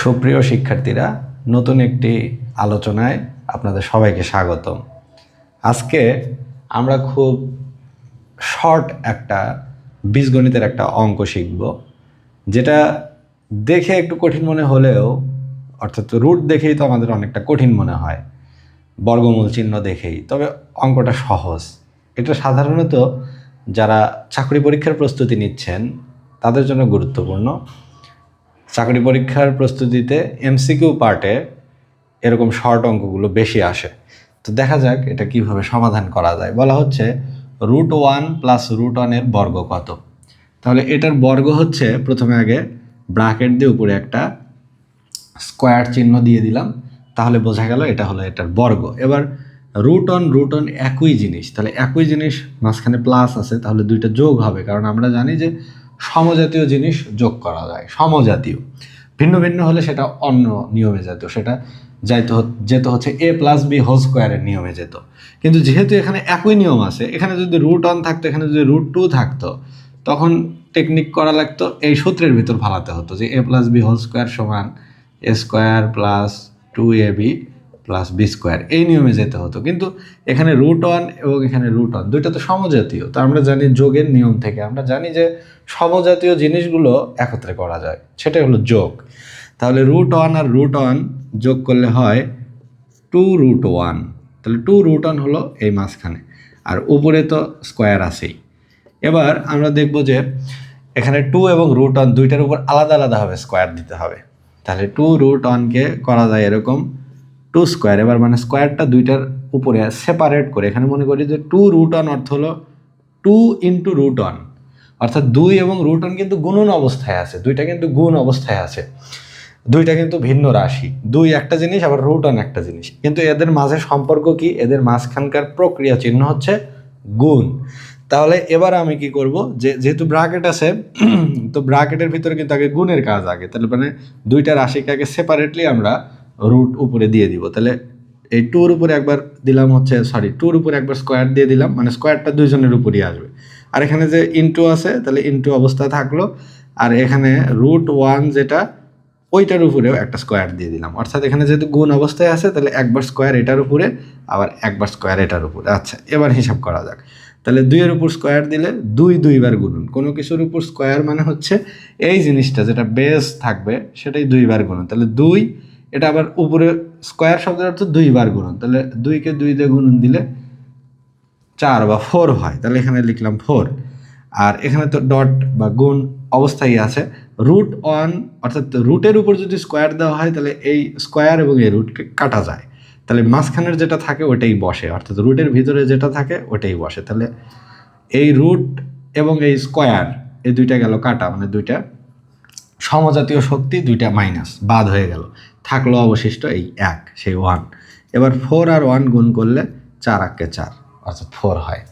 সুপ্রিয় শিক্ষার্থীরা, নতুন একটি আলোচনায় আপনাদের সবাইকে স্বাগত আজকে আমরা খুব শর্ট একটা বীজগণিতের একটা অঙ্ক শিখব, যেটা দেখে একটু কঠিন মনে হলেও, অর্থাৎ রুট দেখেই তো আমাদের অনেকটা কঠিন মনে হয়, বর্গমূল চিহ্ন দেখেই। তবে অঙ্কটা সহজ। এটা সাধারণত যারা চাকরি পরীক্ষার প্রস্তুতি নিচ্ছেন তাদের জন্য গুরুত্বপূর্ণ। চাকরি পরীক্ষার প্রস্তুতিতে এমসিকিউ পার্টে এরকম শর্ট অঙ্কগুলো বেশি আসে। তো দেখা যাক এটা কীভাবে সমাধান করা যায়। বলা হচ্ছে রুট ওয়ান প্লাস রুট ওয়ানের বর্গ কত? তাহলে এটার বর্গ হচ্ছে প্রথমে আগে ব্রাকেট দিয়ে উপরে একটা স্কোয়ার চিহ্ন দিয়ে দিলাম। তাহলে বোঝা গেল এটা হলো এটার বর্গ। এবার রুট অন রুট অন একই জিনিস। তাহলে একই জিনিস মাঝখানে প্লাস আছে, তাহলে দুইটা যোগ হবে। কারণ আমরা জানি যে সমজাতীয় জিনিস যোগ করা যায়, সমজাতীয়। ভিন্ন ভিন্ন হলে সেটা অন্য নিয়মে যেত, সেটা যাইতে যেত হচ্ছে এ প্লাস বি হোল স্কোয়ারের নিয়মে যেত। কিন্তু যেহেতু এখানে একই নিয়ম আছে, এখানে যদি রুট অন থাকতো, এখানে যদি রুট টু থাকতো, তখন টেকনিক করা লাগতো, এই সূত্রের ভিতর ফালাতে হতো যে A plus B whole square সমান A square plus two A B plus B square এই নিয়মে যেতে হতো। কিন্তু এখানে রুট ওয়ান এবং এখানে রুট ওয়ান দুইটা তো সমজাতীয়। তো আমরা জানি যোগের নিয়ম থেকে। আমরা জানি যে সমজাতীয় জিনিসগুলো একত্রে করা যায়। সেটাই হলো যোগ। তাহলে রুট ওয়ান আর রুট ওয়ান যোগ করলে হয় টু রুট ওয়ান তাহলে টু রুট ওয়ান হলো এই মাঝখানে। আর উপরে তো স্কোয়ার আছেই। এবার আমরা দেখব যে এখানে টু এবং রুট ওয়ান দুইটার উপর আলাদা আলাদাভাবে স্কোয়ার দিতে হবে। তাহলে টু রুট ওয়ানকে করা যায় এরকম টু স্কোয়ার এবার মানে স্কোয়ারটা দুইটার উপরে সেপারেট করে, এখানে মনে করি যে টু রুট ওয়ান অর্থ হলো টু ইন্টু রুট ওয়ান অর্থাৎ দুই এবং রুট ওয়ান কিন্তু গুণন অবস্থায় আছে, দুইটা কিন্তু গুণ অবস্থায় আছে, দুইটা কিন্তু ভিন্ন রাশি, দুই একটা জিনিস, আবার রুট অন একটা জিনিস, কিন্তু এদের মাঝে সম্পর্ক কি? এদের মাঝখানকার প্রক্রিয়া চিহ্ন হচ্ছে গুণ, তাহলে এবার আমি কি করব? যে, যেহেতু ব্রাকেট আছে, তো ব্রাকেটের ভিতরে কিন্তু আগে গুণের কাজ আগে, তাহলে মানে দুইটা রাশিকে আগে সেপারেটলি আমরা রুট উপরে দিয়ে দিব। তাহলে এই টুর উপরে একবার দিলাম হচ্ছে সরি টুর উপরে একবার স্কোয়ার দিয়ে দিলাম মানে স্কোয়ারটা দুইজনের উপরই আসবে। আর এখানে যে ইনটু আছে, তাহলে ইনটু অবস্থা থাকল। আর এখানে রুট ওয়ান যেটা, ওইটার উপরেও একটা স্কোয়ার দিয়ে দিলাম। অর্থাৎ এখানে যেহেতু গুণ অবস্থায় আছে, তাহলে একবার স্কোয়ার এটার উপরে, আবার একবার স্কোয়ার এটার উপরে। আচ্ছা এবার হিসাব করা যাক। তাহলে দুইয়ের উপর স্কোয়ার দিলে দুই দুইবার গুণন। কোনো কিছুর উপর স্কোয়ার মানে হচ্ছে, এই জিনিসটা যেটা বেস থাকবে, সেটাই দুইবার গুণন। তাহলে দুই এটা আবার উপরে স্কোয়ার শব্দের অর্থ দুইবার গুণন। তাহলে দুইকে দুই দিয়ে গুণন দিলে চার বা ফোর হয়। তাহলে এখানে লিখলাম ফোর আর এখানে তো ডট বা গুণ অবস্থায় আছে। রুট ওয়ান অর্থাৎ রুটের উপর যদি স্কোয়ার দেওয়া হয়, তাহলে এই স্কোয়ার এবং এই রুটকে কাটা যায়। তাহলে মাঝখানের যেটা থাকে ওটাই বসে। অর্থাৎ রুটের ভিতরে যেটা থাকে ওটাই বসে। তাহলে এই রুট এবং এই স্কোয়ার এই দুইটা গেল কাটা মানে দুইটা সমজাতীয় শক্তি দুইটা মাইনাস বাদ হয়ে গেল। থাকল অবশিষ্ট এই এক, সেই ওয়ান এবার ফোর আর ওয়ান গুণ করলে চার আঁকে চার, অর্থাৎ ফোর হয়।